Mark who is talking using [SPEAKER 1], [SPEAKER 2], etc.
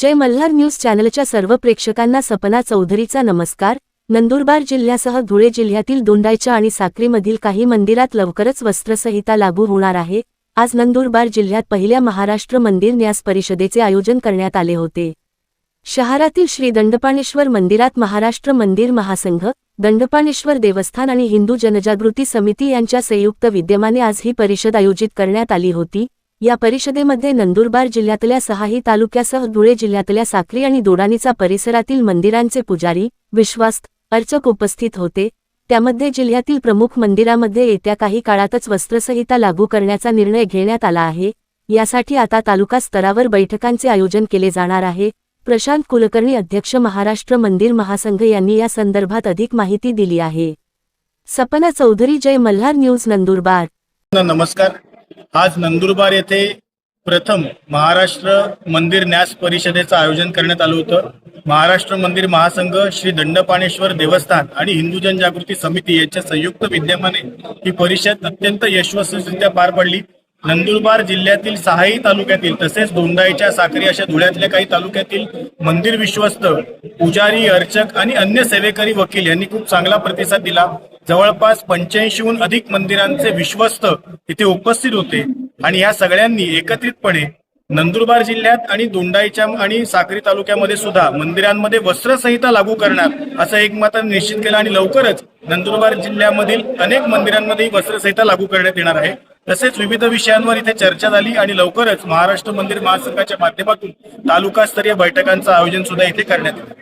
[SPEAKER 1] जय Malhar news चॅनलच्या सर्व प्रेक्षकांना सपना चौधरीचा नमस्कार. नंदुरबार जिल्ह्यासह धुळे जिल्ह्यातील दोंडायच्या आणि साक्रीमधील काही मंदिरात लवकरच वस्त्रसंहिता लागू होणार आहे. आज नंदुरबार जिल्ह्यात पहिल्या महाराष्ट्र मंदिर न्यास परिषदेचे आयोजन करण्यात आले होते. शहरातील श्री दंडपाणेश्वर मंदिरात महाराष्ट्र मंदिर महासंघ दंडपाणेश्वर देवस्थान आणि हिंदू जनजागृती समिती यांच्या संयुक्त विद्यमाने आज ही परिषद आयोजित करण्यात आली होती. या परिषदेमध्ये नंदुरबार जिल्ह्यातल्या सहाही तालुक्यासह धुळे जिल्ह्यातल्या साक्री आणि दोडानीचा परिसरातील मंदिरांचे पुजारी विश्वास्त अर्चक उपस्थित होते. त्यामध्ये जिल्ह्यातील प्रमुख मंदिरामध्ये येत्या काही काळातच वस्त्रसंहिता लागू करण्याचा निर्णय घेण्यात आला आहे. यासाठी आता तालुका स्तरावर बैठकांचे आयोजन केले जाणार आहे. प्रशांत कुलकर्णी अध्यक्ष महाराष्ट्र मंदिर महासंघ यांनी या संदर्भात अधिक माहिती दिली आहे. सपना चौधरी जय मल्हार न्यूज नंदुरबार.
[SPEAKER 2] नमस्कार. आज नंदुरबार येथे प्रथम महाराष्ट्र मंदिर न्यास परिषदेचं आयोजन करण्यात आलं होतं. महाराष्ट्र मंदिर महासंघ श्री दंडपाणेश्वर देवस्थान आणि हिंदू जनजागृती समिती यांच्या संयुक्त विद्यमाने ही परिषद अत्यंत यशस्वीरित्या पार पडली. नंदुरबार जिल्ह्यातील सहाही तालुक्यातील तसेच दोंडाईच्या साक्री अशा धुळ्यातल्या काही तालुक्यातील मंदिर विश्वस्त पुजारी अर्चक आणि अन्य सेवेकरी वकील यांनी खूप चांगला प्रतिसाद दिला. जवळपास पंच्याऐंशीहून अधिक मंदिरांचे विश्वस्त इथे उपस्थित होते. आणि या सगळ्यांनी एकत्रितपणे नंदुरबार जिल्ह्यात आणि दोंडाईच्या आणि साक्री तालुक्यामध्ये सुद्धा मंदिरांमध्ये वस्त्रसंहिता लागू करणार असं एक निश्चित केलं आणि लवकरच नंदुरबार जिल्ह्यामधील अनेक मंदिरांमध्ये वस्त्रसंहिता लागू करण्यात येणार आहे. तसेच विविध विषयांवर इथे चर्चा झाली आणि लवकरच महाराष्ट्र मंदिर महासंघाच्या माध्यमातून तालुकास्तरीय बैठकांचं आयोजन सुद्धा इथे करण्यात येईल.